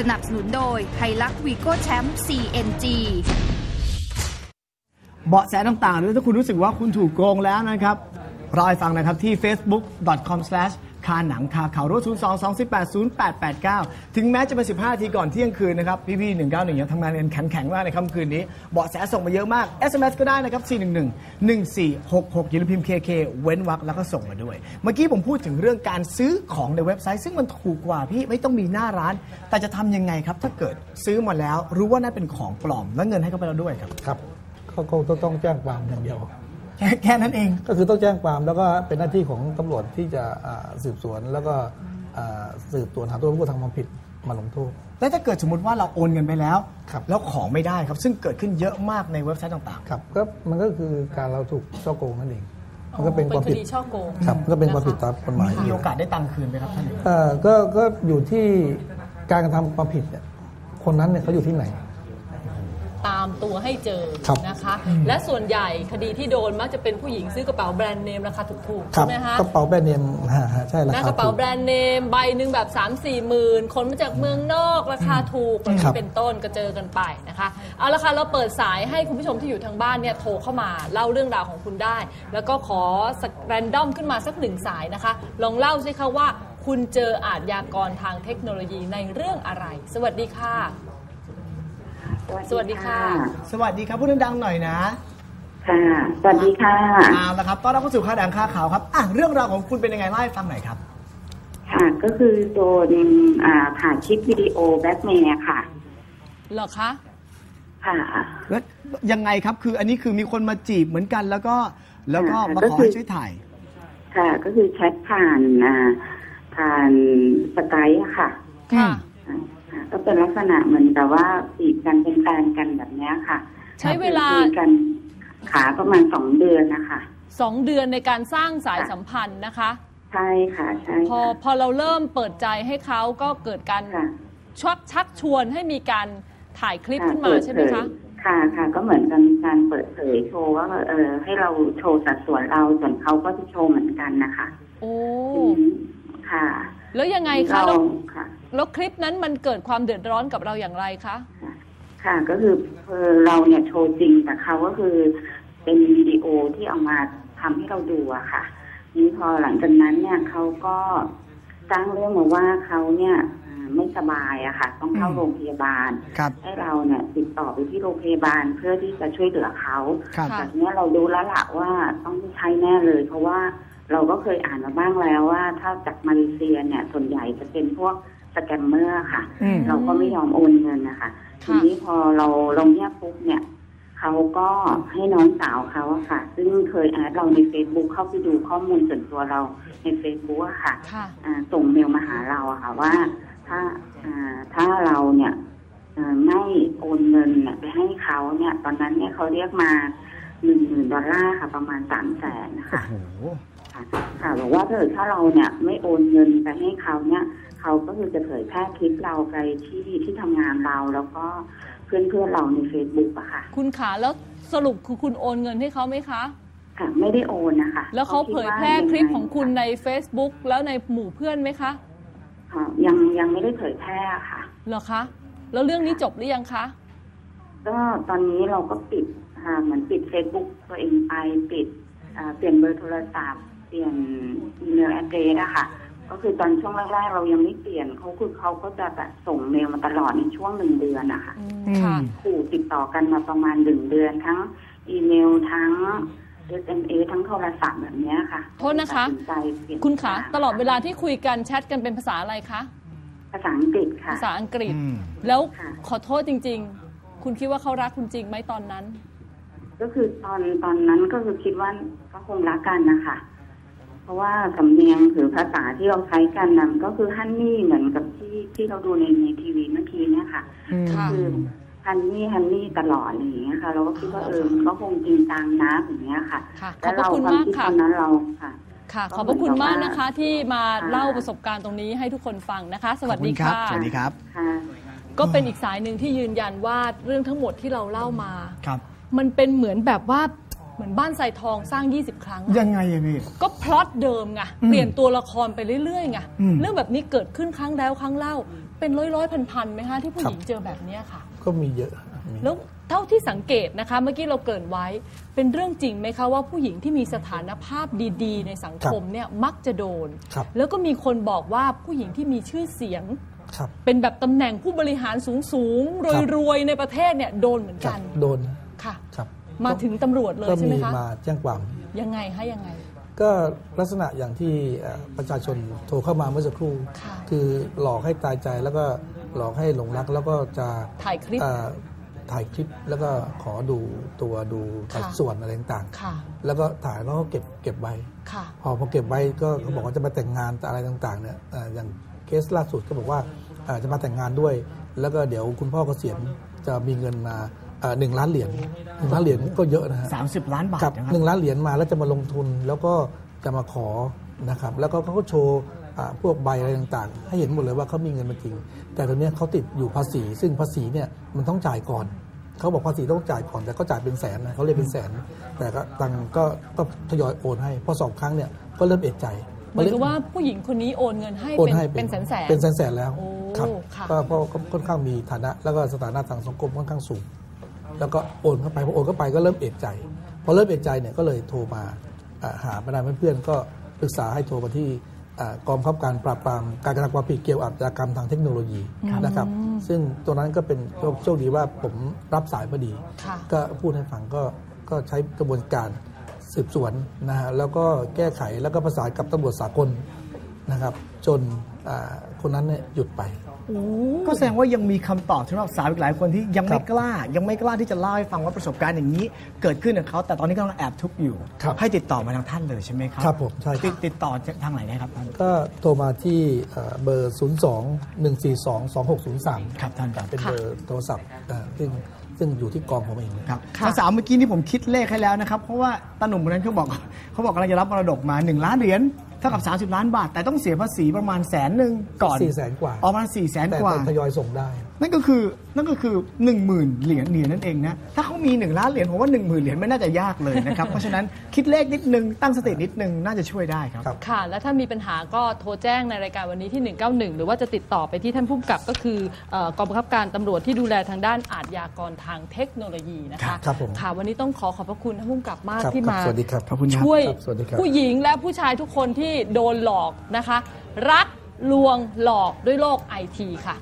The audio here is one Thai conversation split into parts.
สนับสนุนโดยไฮลักวีโก้แชมป์ CNG เบาะแสต่างๆหรือถ้าคุณรู้สึกว่าคุณถูกโกงแล้วนะครับรอให้ฟังนะครับที่ facebook.com/ คาหนังคาเขารุ่น02 218 0889 ถึงแม้จะเป็น 15นาทีก่อนเที่ยงคืนนะครับ พี่ๆ191 ยังทำงานกันแข็งๆมากในค่ำคืนนี้ เบาะแสส่งมาเยอะมาก SMS ก็ได้นะครับ 411 1466อย่าลืมพิมพ์ KK เว้นวรรคแล้วก็ส่งมาด้วย เมื่อกี้ผมพูดถึงเรื่องการซื้อของในเว็บไซต์ ซึ่งมันถูกกว่าพี่ไม่ต้องมีหน้าร้าน แต่จะทำยังไงครับ ถ้าเกิดซื้อมาแล้ว รู้ว่านั่นเป็นของปลอม และเงินให้เขาไปแล้วด้วยครับครับเขาคงต้องแจ้งความอย่างเดียว แค่แค่นั้นเอง ก็คือต้องแจ้งความแล้วก็เป็นหน้าที่ของตำรวจที่จะอ่าสืบสวนแล้วก็อ่าสืบสวนหาตัวผู้กระทำความผิดมาลงโทษแล้วถ้าเกิดสมมติว่าเราโอนเงินไปแล้วครับแล้วของไม่ได้ครับซึ่งเกิดขึ้นเยอะมากในเว็บไซต์ต่างครับก็มันก็คือการเราถูกช่อโกงนั่นเองมันก็เป็นความผิดคดีช่อโกงครับก็เป็นความผิดตามกฎหมายๆมีโอกาสได้ตังค์คืนไหมครับท่านเอ่อก็ก็อยู่ที่การกระทำความผิดเนี่ยคนนั้นเนี่ยเขาอยู่ที่ไหน ตามตัวให้เจอครับนะคะ และส่วนใหญ่คดีที่โดนมักจะเป็นผู้หญิงซื้อกระเป๋าแบรนด์เนมราคาถูกๆครัใช่ไหมคะกระเป๋าแบรนด์เนมฮะฮะใช่ราหน้าคากระเป๋าถูกแบรนด์เนมใบหนึ่งแบบ3 4หมื่นคนมาจากเมืองนอกราคาถูกอะไรอย่างครันี้บเป็นต้นก็เจอกันไปนะคะเอาละค่ะเราเปิดสายให้คุณผู้ชมที่อยู่ทางบ้านเนี่ยโทรเข้ามาเล่าเรื่องราวของคุณได้ แล้วก็ขอสักแรนดอมขึ้นมาสักหนึ่งสายนะคะ ลองเล่าสิคะว่า คุณเจออาทยากรทางเทคโนโลยีในเรื่องอะไร สวัสดีค่ะ สวัสดีค่ะ สวัสดีครับพูดดังๆหน่อยนะค่ะ สวัสดีค่ะเอาละครับต้อนรับเข้าสู่ข่าวดังข่าวขาวครับอะเรื่องราวของคุณเป็นยังไงเล่าให้ฟังหน่อยครับ ค่ะก็คือโดนอ่าผ่านคลิปวิดีโอแบ็กเมย์ค่ะเหรอคะค่ะแล้วยังไงครับคืออันนี้คือมีคนมาจีบเหมือนกันแล้วก็แล้วก็อ่ามาก็ขอคือให้ช่วยถ่าย ค่ะ ก็คือแชทผ่านอ่าผ่านสกายอะค่ะ ค่ะอ่าค่ะ ก็เป็นลักษณะเหมือนกับว่าจีบกันเป็นแฟนกันแบบเนี้ยค่ะใช้เวลาคุยกันขาประมาณสองเดือนนะคะสองเดือนในการสร้างสายสัมพันธ์นะคะ ใช่ค่ะใช่พอค่ะพอเราเริ่มเปิดใจให้เขาก็เกิดการค่ะชักชักชวนให้มีการถ่ายคลิปขึ้นมาเปิดใช่ไหมเผยคะค่ะค่ะก็เหมือนกันการเปิดเผยโชว์ว่าเออให้เราโชว์สัดส่วนเราส่วนเขาก็จะโชว์เหมือนกันนะคะ โอ้อืมค่ะ แล้วยังไงคะเราแล้วค่ะ แล้วคลิปนั้นมันเกิดความเดือดร้อนกับเราอย่างไรคะ ค่ะก็คือเอ่อเราเนี่ยโชว์จริงแต่เขาก็คือเป็นวิดีโอที่เอามาทำให้เราดูอะค่ะ นี่พอหลังจากนั้นเนี่ยเขาก็สร้างเรื่องมาว่าเขาเนี่ยอ่าไม่สบายอะค่ะ ต้องเข้าอืมโรงพยาบาลครับให้เราเนี่ยติดต่อไปที่โรงพยาบาลเพื่อที่จะช่วยเหลือเขาครับค่ะแบบเนี้ยเราดูแล้วล่ะว่าต้องไม่ใช่แน่เลย เพราะว่าเราก็เคยอ่านมาบ้างแล้วว่า ถ้าจากมาเลเซียเนี่ยส่วนใหญ่จะเป็นพวก สแกมเมอร์ค่ะ อืม เราก็ไม่ยอมโอนเงินนะคะทีค่ะ นี้พอเราเราเงียบปุ๊บเนี่ยเขาก็ให้น้องสาวเขาอะค่ะ ซึ่งเคยแอดเราใน Facebook เข้าไปดูข้อมูลส่วนตัวเราใน Facebook อะค่ะ ค่ะ อ่าส่งเมลมาหาเราอะค่ะว่าถ้าอ่าถ้าเราเนี่ยเอ่อไม่โอนเงินเนี่ยไปให้เขาเนี่ย ตอนนั้นเนี่ยเขาเรียกมาหนึ่งหมื่นดอลลาร์ค่ะ ประมาณสามแสนนะโอ้คะโห ค่ะ ค่ะบอกว่าถ้าเกิดถ้าเราเนี่ยไม่โอนเงินไปให้เขาเนี่ยเขาก็คือจะเผยแพร่คลิปเราไปที่ที่ทำงานเราแล้วก็เพื่อนเพื่อนๆเราใน Facebook อะค่ะ คุณขาแล้วสรุปคือคุณโอนเงินให้เขาไหมคะค่ะไม่ได้โอนนะคะ แล้วเขาเผยแพร่คลิปของคุณใน Facebook แล้วในหมู่เพื่อนไหมคะค่ะยังยังไม่ได้เผยแพร่ค่ะเหรอคะแล้วเรื่องนี้จบหรือยังคะก็ตอนนี้เราก็ปิดค่ะเหมือนปิด Facebook ตัวเองไปปิดอ่าเปลี่ยนเบอร์โทรศัพท์ เปลี่ยนอีเมลแอดเดรสอะค่ะ ก็คือตอนช่วงแรกๆเรายังไม่เปลี่ยนเขาคือเขาก็จะแบบส่งเมลมาตลอดในช่วงหนึ่งเดือนนะคะอืมอืมค่ะ ขู่ติดต่อกันมาประมาณหนึ่งเดือนทั้งอีเมลทั้ง SMS ทั้งโทรศัพท์แบบเนี้ยค่ะโทษนะคะ ตัดสิใจเปลี่ยนคุณขาภษตลอดเวลาที่คุยกันแชทกันเป็นภาษาอะไรคะ ภาษาอังกฤษค่ะ ภาษาอังกฤษ อืม แล้วค่ะ ขอโทษจริง ๆ คุณคิดว่าเขารักคุณจริงไหมตอนนั้น ก็คือตอนตอนนั้นก็คือคิดว่าก็คงรักกันนะคะ เพราะว่าสำเนียงหรือภาษาที่เราใช้กันนั้นก็คือฮันนี่เหมือนกับที่ที่เราดูในในทีวีเมื่อกี้เนี่ยค่ะอืมค่ะคือฮันนี่ฮันนี่ตลอดอะไรอย่างเงี้ยค่ะ เราก็คิดว่าเออมันก็คงจริงจังนะอย่างเงี้ยค่ะค่ะขแล้อบวพระเราคุณความมากคิดค่ะตอนนั้นเราค่ะค่ะก็ขอบพระคุณเหมือนกับมากว่านะคะ ที่มาค่ะเล่าประสบการณ์ตรงนี้ให้ทุกคนฟังนะคะ สวัสดีขอบณรับค่ะสวัสดีครับค่ะก็เป็นอีกสายหนึ่งที่ยืนยันว่าเรื่องทั้งหมดที่เราเล่ามาครับ มันเป็นเหมือนแบบว่า เหมือนบ้านทรายทองสร้าง 20 ครั้งอะยังไงอะพี่ ก็พล็อตเดิมไงอืมเปลี่ยนตัวละครไปเรื่อยๆไงอืม เรื่องแบบนี้เกิดขึ้นครั้งแล้วครั้งเล่า เป็นร้อยร้อยพันพันๆไหมคะที่ผู้ครัหบญิงเจอแบบเนี้ยค่ะ ก็มีเยอะมีแล้วเท่าที่สังเกตนะคะเมื่อกี้เราเกริ่นไว้เป็นเรื่องจริงไหมคะว่าผู้หญิงที่มีสถานภาพดีๆ ในสังคมเนี่ยมักจะโดน ครับแล้วก็มีคนบอกว่าผู้หญิงที่มีชื่อเสียง ครับ เป็นแบบตำแหน่งผู้บริหารสูงๆครับรวยๆในประเทศเนี่ยโดนเหมือนครักับนโดนค่ะ ครับ มาถึงตำรวจเลยก็ใช่ไหมมีคะมาแจ้งความยังไงคะยังไง ก็ลักษณะอย่างที่เอ่อประชาชนโทรเข้ามาเมื่อสักครู่ค่ะคือหลอกให้ตายใจแล้วก็หลอกให้หลงรักแล้วก็จะถ่ายคลิปเอ่อถ่ายคลิปแล้วก็ขอดูตัวดูสัดค่ะส่วนอะไรต่างค่ะๆแล้วก็ถ่ายแล้วก็เก็บเก็บไว้ค่ะพอพอเก็บไว้ก็เขาบอกว่าจะมาแต่งงานอะไรต่างๆเนี่ยเอ่ออย่างเคสล่าสุดก็บอกว่าเอ่อจะมาแต่งงานด้วย แล้วก็เดี๋ยวคุณพ่อเกษียณจะมีเงินมาเอ่อ หนึ่งล้านเหรียญหนึ่งล้านเหรียญก็เยอะนะฮะ30ล้านบาทครับนะคหนึ่รับงล้านเหรียญมาแล้วจะมาลงทุนแล้วก็จะมาขอนะครับ แล้วก็เขาก็โชว์อ่าพวกใบอะไรต่างๆ ให้เห็นหมดเลยว่าเขามีเงินมาจริง แต่ตอนนี้ยเขาติดอยู่ภาษี ซึ่งภาษีเนี่ยมันต้องจ่ายก่อนเขาบอกภาษีต้องจ่ายก่อนแต่ก็จ่ายเป็นแสนนะเขาเรียกเป็นแสน แต่ก็ตังค์ก็ก็ทยอยโอนให้พอสองครั้งเนี่ยก็เริ่มเอะใจเหมือนกับว่าผู้หญิงคนนี้โอนเงินให้โอนเป็นให้เป็นแสนแสนเป็นแสนแสนๆแล้วโอ้ครับค่ะก็เพราะก็ค่อนข้างมีฐานะแล้วก็สถานะทางสังคมค่อนข้างสูง แล้วก็โอนเข้าไปพอโอนเข้าไปก็เริ่มเอะใจพอเริ่มเอะใจเนี่ยก็เลยโทรมาอ่าหาบรรดาเพื่อนๆก็ปรึกษาให้โทรมาที่อ่ากองบังคับการปราบปรามการกระทำความผิดเกี่ยวกับอาชญากรรมทางเทคโนโลยีนะครับ ซึ่งตัวนั้นก็เป็นโชคโชคดีว่าผมรับสายพอดีค่ะก็พูดให้ฟังก็ก็ใช้กระบวนการสืบสวนนะฮะแล้วก็แก้ไขแล้วก็ประสานกับตำรวจสากลนะครับ จนอ่าคนนั้นเนี่ยหยุดไป ก็แสดงว่ายังมีคำตอบสำหรับสาวอีกหลายคนที่ยังไม่ครับกล้า ยังไม่กล้าที่จะเล่าให้ฟังว่าประสบการณ์อย่างนี้ เกิดขึ้นกับเขาแต่ตอนนี้กำลังแอบทุกข์อยู่ครับให้ติดต่อมาทางท่านเลยใช่ไหมครับครับผมใช่ครับติดติดต่อทางไหนนะครับท่านก็โทรมาที่เอ่อเบอร์ 0 2 1 4 2 2 6 0 3 ครับท่านครับเป็นเบอร์โทรศัพท์อ่าซึ่ง ซึ่งอยู่ที่กองผมเองเลยครับค่ะสาวๆเมื่อกี้นี่ผมคิดเลขให้แล้วนะครับ เพราะว่าตาหนุ่มคนนั้นเขาบอกเขาบอกกำลังจะรับมรดกมา 1 ล้านเหรียญเท่ากับ 30 ล้านบาท แต่ต้องเสียภาษีประมาณแสนหนึ่งก่อนสี่แสนกว่าออกมาสี่แสนแต่กว่าแต่ทยอยส่งได้ นั่นก็คือนั่นก็คือ 1 0,000 เหรียญเหรียญนั่นเองนะถ้าเขามี 1 ล้านเหรียญผมว่า 1 0,000 เหรียญไม่น่าจะยากเลยนะครับ เพราะฉะนั้นคิดเลขนิดนึง ตั้งสตินิดนึง น่าจะช่วยได้ครับครับค่ะ และถ้ามีปัญหาก็โทรแจ้งในรายการวันนี้ที่ 191 หรือว่าจะติดต่อไปที่ท่านผู้กำกับก็คือเอ่อกองบังคับการตำรวจที่ดูแลทางด้านอาชญากรทางเทคโนโลยีนะคะครับผมค่ะวันนี้ต้องขอขอบพระคุณท่านผู้กำกับมากครับที่ครับมาสวัสดีครับขอบคุณครับช่วยครับสวัสดีครับผู้หญิงและผู้ชายทุกคนที่โดนหลอกนะคะ รักลวงหลอกด้วยโลกไอทีค่ะ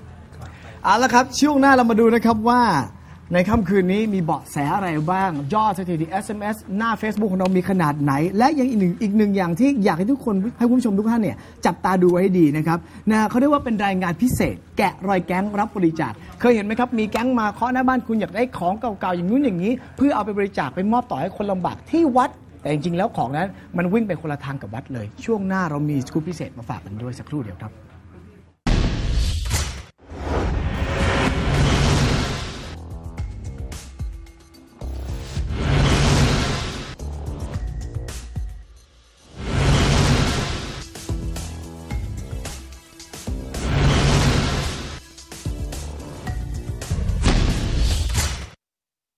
เอาละครับช่วงหน้าเรามาดูนะครับว่า ในค่ำคืนนี้มีเบาะแสอะไรบ้าง ยอดสถิติ SMS หน้า Facebook ของเรามีขนาดไหน และยังอีกหนึ่งอีกหนึ่งอย่างที่อยากให้ทุกคนให้คุณผู้ชมทุกท่านเนี่ยจับตาดูไว้ให้ดีนะครับนะเขาเรียกว่าเป็นรายงานพิเศษ แกะรอยแก๊งรับบริจาคเคยเห็นไหมครับ มีแก๊งมาเคาะหน้าบ้านคุณอยากได้ของเก่าๆอย่างนู้นอย่างนี้ เพื่อเอาไปบริจาคไปมอบต่อให้คนลำบากที่วัด แต่จริงๆแล้วของนั้นมันวิ่งไปคนละทางกับวัดเลย ช่วงหน้าเรามีสกู๊ปพิเศษมาฝากกันด้วยสักครู่เดียวครับ